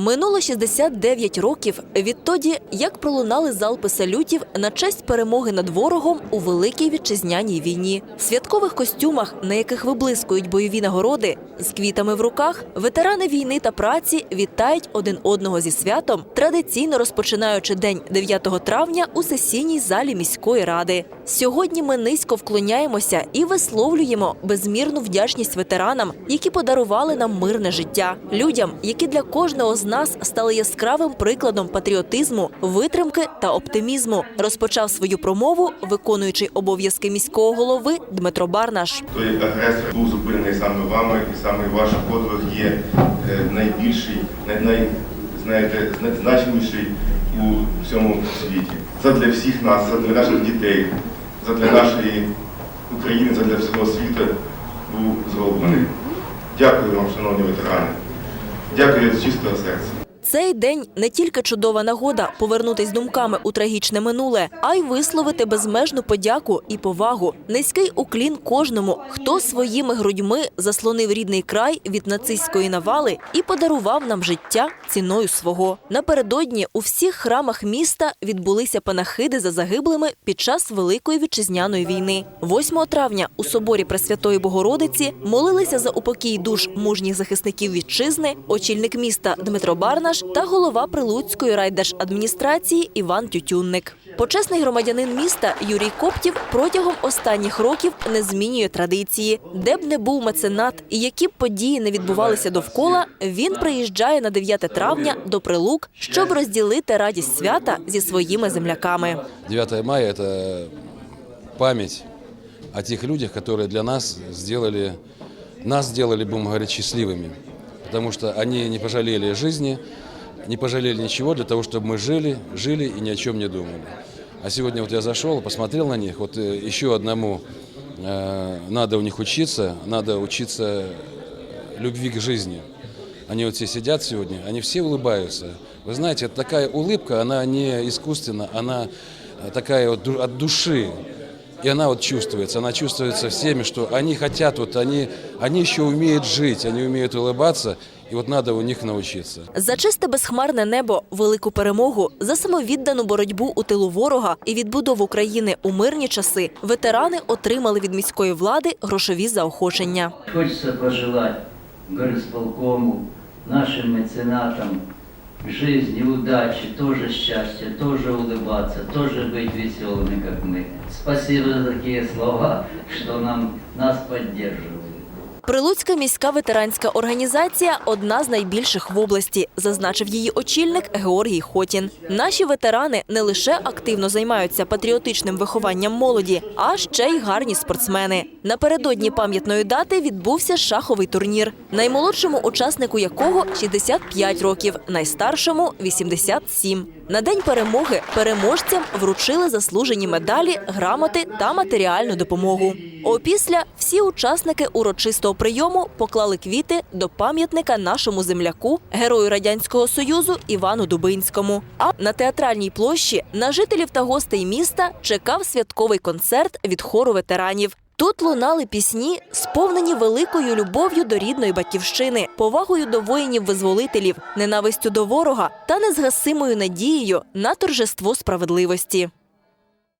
Минуло 69 років відтоді, як пролунали залпи салютів на честь перемоги над ворогом у великій вітчизняній війні. В святкових костюмах, на яких виблискують бойові нагороди, з квітами в руках, ветерани війни та праці вітають один одного зі святом, традиційно розпочинаючи день 9 травня у сесійній залі міської ради. Сьогодні ми низько вклоняємося і висловлюємо безмірну вдячність ветеранам, які подарували нам мирне життя, людям, які для кожного з нас стали яскравим прикладом патріотизму, витримки та оптимізму. Розпочав свою промову виконуючий обов'язки міського голови Дмитро Барнаш. Той агресор був зупинений саме вами, і саме ваш подвиг є е, найбільший, най, знаєте, зна- значиміший у всьому світі. Задля всіх нас, задля наших дітей, задля нашої України, задля всього світу був зроблений. Дякую вам, шановні ветерани. Дякую з чистого серця. Цей день не тільки чудова нагода повернутись думками у трагічне минуле, а й висловити безмежну подяку і повагу. Низький уклін кожному, хто своїми грудьми заслонив рідний край від нацистської навали і подарував нам життя ціною свого. Напередодні у всіх храмах міста відбулися панахиди за загиблими під час Великої вітчизняної війни. 8 травня у соборі Пресвятої Богородиці молилися за упокій душ мужніх захисників вітчизни, очільник міста Дмитро Барнаш та голова Прилуцької райдержадміністрації Іван Тютюнник. Почесний громадянин міста Юрій Коптів протягом останніх років не змінює традиції. Де б не був меценат і які б події не відбувалися довкола, він приїжджає на 9 травня до Прилук, щоб розділити радість свята зі своїми земляками. 9 мая – это память о тех людях, которые для нас сделали, нас сделали, будем говорить, счастливыми. Потому что они не пожалели жизни, не пожалели ничего для того, чтобы мы жили, жили и ни о чем не думали. А сегодня вот я зашел, посмотрел на них, вот э, еще одному э, надо у них учиться, надо учиться любви к жизни. Они вот все сидят сегодня, они все улыбаются. Вы знаете, такая улыбка, она не искусственна, она э, такая вот от души. И она вот чувствуется, она чувствуется всеми, что они хотят, вот они, они еще умеют жить, они умеют улыбаться, и вот надо у них научиться. За чисте безхмарне небо, велику перемогу, за самовіддану боротьбу у тилу ворога і відбудову країни у мирні часи ветерани отримали від міської влади грошові заохочення. Хочется пожелать горисполкому, нашим меценатам жизни, удачи, тоже счастья, тоже улыбаться, тоже быть веселыми, как мы. Спасибо за такие слова, что нам, нас поддерживают. Прилуцька міська ветеранська організація одна з найбільших в області, зазначив її очільник Георгій Хотін. Наші ветерани не лише активно займаються патріотичним вихованням молоді, а ще й гарні спортсмени. Напередодні пам'ятної дати відбувся шаховий турнір, наймолодшому учаснику якого 65 років, найстаршому 87. На день перемоги переможцям вручили заслужені медалі, грамоти та матеріальну допомогу. Опісля всі учасники урочистого прийому поклали квіти до пам'ятника нашому земляку, герою радянського союзу Івану Дубинському. А на театральній площі на жителів та гостей міста чекав святковий концерт від хору ветеранів. Тут лунали пісні, сповнені великою любов'ю до рідної батьківщини, повагою до воїнів-визволителів, ненавистю до ворога та незгасимою надією на торжество справедливості.